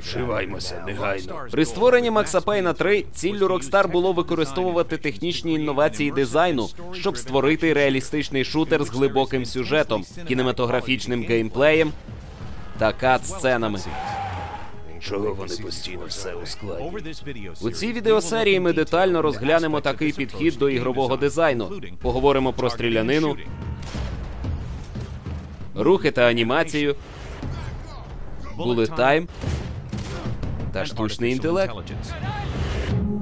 Вживаймося негайно. При створенні Макса Пейна 3 ціллю Rockstar було використовувати технічні інновації дизайну, щоб створити реалістичний шутер з глибоким сюжетом, кінематографічним геймплеєм та кат-сценами. Чого вони постійно все ускладнюють? У цій відеосерії ми детально розглянемо такий підхід до ігрового дизайну. Поговоримо про стрілянину, рухи та анімацію, bullet time та штучний інтелект.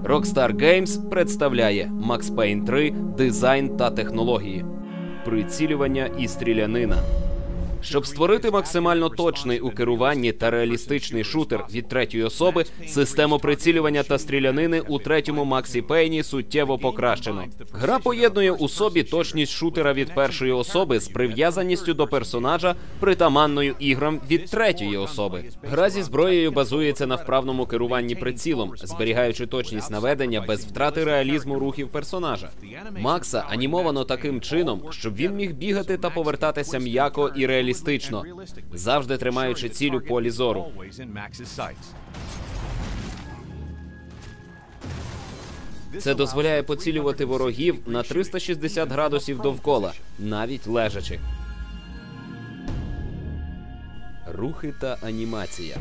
Rockstar Games представляє Max Payne 3, дизайн та технології, прицілювання і стрілянина. Щоб створити максимально точний у керуванні та реалістичний шутер від третьої особи, систему прицілювання та стрілянини у третьому Максі Пейні суттєво покращено. Гра поєднує у собі точність шутера від першої особи з прив'язаністю до персонажа, притаманною іграм від третьої особи. Гра зі зброєю базується на вправному керуванні прицілом, зберігаючи точність наведення без втрати реалізму рухів персонажа. Макса анімовано таким чином, щоб він міг бігати та повертатися м'яко і реалістично, завжди тримаючи ціль у полі зору. Це дозволяє поцілювати ворогів на 360 градусів довкола, навіть лежачи. Рухи та анімація.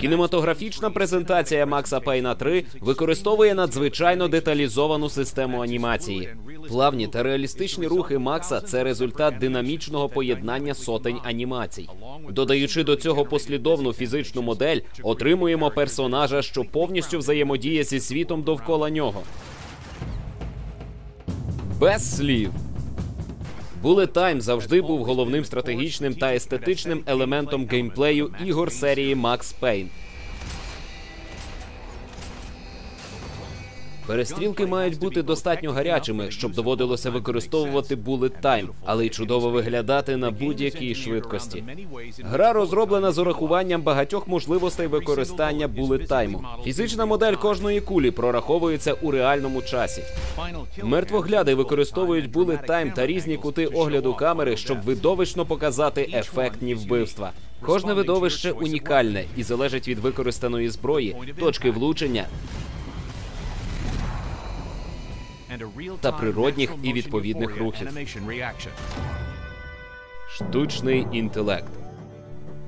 Кінематографічна презентація Макса Пейна 3 використовує надзвичайно деталізовану систему анімації. Плавні та реалістичні рухи Макса це результат динамічного поєднання сотень анімацій. Додаючи до цього послідовну фізичну модель, отримуємо персонажа, що повністю взаємодіє зі світом довкола нього. Без слів. Bullet Time завжди був головним стратегічним та естетичним елементом геймплею ігор серії Max Payne. Перестрілки мають бути достатньо гарячими, щоб доводилося використовувати Time, але й чудово виглядати на будь-якій швидкості. Гра розроблена з урахуванням багатьох можливостей використання Time. Фізична модель кожної кулі прораховується у реальному часі. Мертвогляди використовують Time та різні кути огляду камери, щоб видовищно показати ефектні вбивства. Кожне видовище унікальне і залежить від використаної зброї, точки влучення та природних і відповідних рухів. штучний інтелект.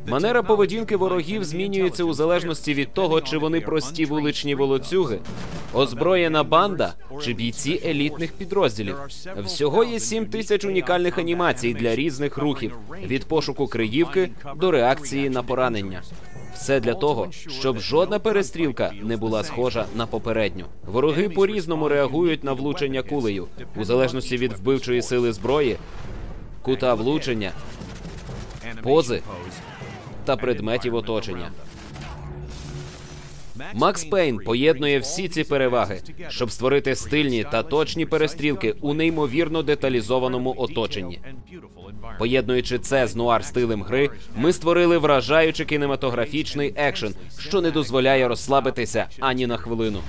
Манера поведінки ворогів змінюється у залежності від того, чи вони прості вуличні волоцюги, озброєна банда чи бійці елітних підрозділів. Всього є 7 тисяч унікальних анімацій для різних рухів від пошуку криївки до реакції на поранення. Все для того, щоб жодна перестрілка не була схожа на попередню. Вороги по-різному реагують на влучення кулею у залежності від вбивчої сили зброї, кута влучення пози та предметів оточення. Макс Пейн поєднує всі ці переваги, щоб створити стильні та точні перестрілки у неймовірно деталізованому оточенні. Поєднуючи це з нуар стилем гри, ми створили вражаючий кінематографічний екшен, що не дозволяє розслабитися ані на хвилину.